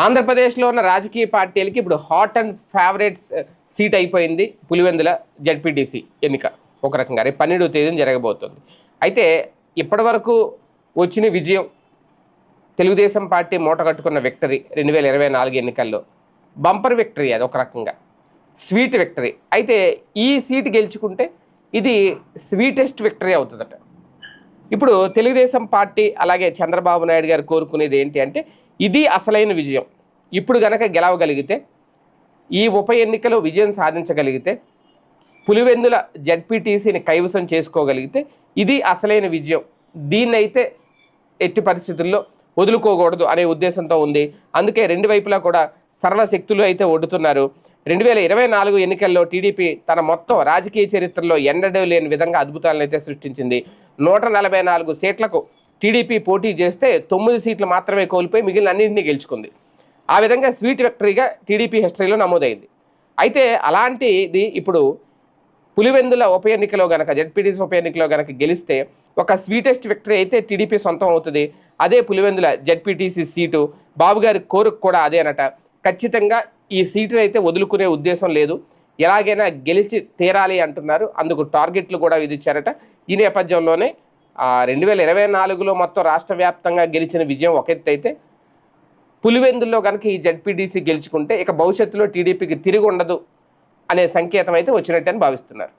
ఆంధ్రప్రదేశ్లో ఉన్న రాజకీయ పార్టీలకి ఇప్పుడు హాట్ అండ్ ఫేవరెట్ సీట్ అయిపోయింది పులివెందుల జడ్పీటీసీ ఎన్నిక. ఒక రకంగా రేపు పన్నెండవ తేదీన జరగబోతుంది. అయితే ఇప్పటివరకు వచ్చిన విజయం తెలుగుదేశం పార్టీ మూట కట్టుకున్న విక్టరీ రెండు వేల ఇరవై నాలుగు ఎన్నికల్లో. బంపర్ విక్టరీ అది ఒక రకంగా. స్వీట్ విక్టరీ అయితే ఈ సీట్ గెలుచుకుంటే ఇది స్వీటెస్ట్ విక్టరీ అవుతుందట. ఇప్పుడు తెలుగుదేశం పార్టీ అలాగే చంద్రబాబు నాయుడు గారు కోరుకునేది ఏంటి అంటే ఇది అసలైన విజయం. ఇప్పుడు గనక గెలవగలిగితే ఈ ఉప ఎన్నికలో విజయం సాధించగలిగితే పులివెందుల జడ్పీటీసీని కైవసం చేసుకోగలిగితే ఇది అసలైన విజయం. దీన్నైతే ఎట్టి పరిస్థితుల్లో వదులుకోకూడదు అనే ఉద్దేశంతో ఉంది. అందుకే రెండు వైపులా కూడా సర్వశక్తులు అయితే ఒడ్డుతున్నారు. రెండు వేల ఇరవై నాలుగు ఎన్నికల్లో టీడీపీ తన మొత్తం రాజకీయ చరిత్రలో ఎన్నడూ లేని విధంగా అద్భుతాలను అయితే సృష్టించింది. నూట నలభై నాలుగు సీట్లకు టీడీపీ పోటీ చేస్తే తొమ్మిది సీట్లు మాత్రమే కోల్పోయి మిగిలిన అన్నింటినీ గెలుచుకుంది. ఆ విధంగా స్వీట్ విక్టరీగా టీడీపీ హిస్టరీలో నమోదైంది. అయితే అలాంటిది ఇప్పుడు పులివెందుల ఉప ఎన్నికలో గనక జడ్పీటీసీ ఉప ఎన్నికలో గనక గెలిస్తే ఒక స్వీటెస్ట్ విక్టరీ అయితే టీడీపీ సొంతం అవుతుంది. అదే పులివెందుల జడ్పీటీసీ సీటు. బాబు గారి కోరిక కూడా అదేనట ఖచ్చితంగా ఈ సీటును అయితే వదులుకునే ఉద్దేశం లేదు. ఎలాగైనా గెలిచి తీరాలి అంటున్నారు. అందుకు టార్గెట్లు కూడా విధించారట. ఈ నేపథ్యంలోనే రెండు వేల ఇరవై నాలుగులో మొత్తం రాష్ట్ర వ్యాప్తంగా గెలిచిన విజయం ఒక ఎత్తు అయితే పులివెందుల్లో కనుక ఈ జడ్పీడీసీ గెలుచుకుంటే ఇక భవిష్యత్తులో టీడీపీకి తిరిగి ఉండదు అనే సంకేతం అయితే వచ్చినట్టు అని భావిస్తున్నారు.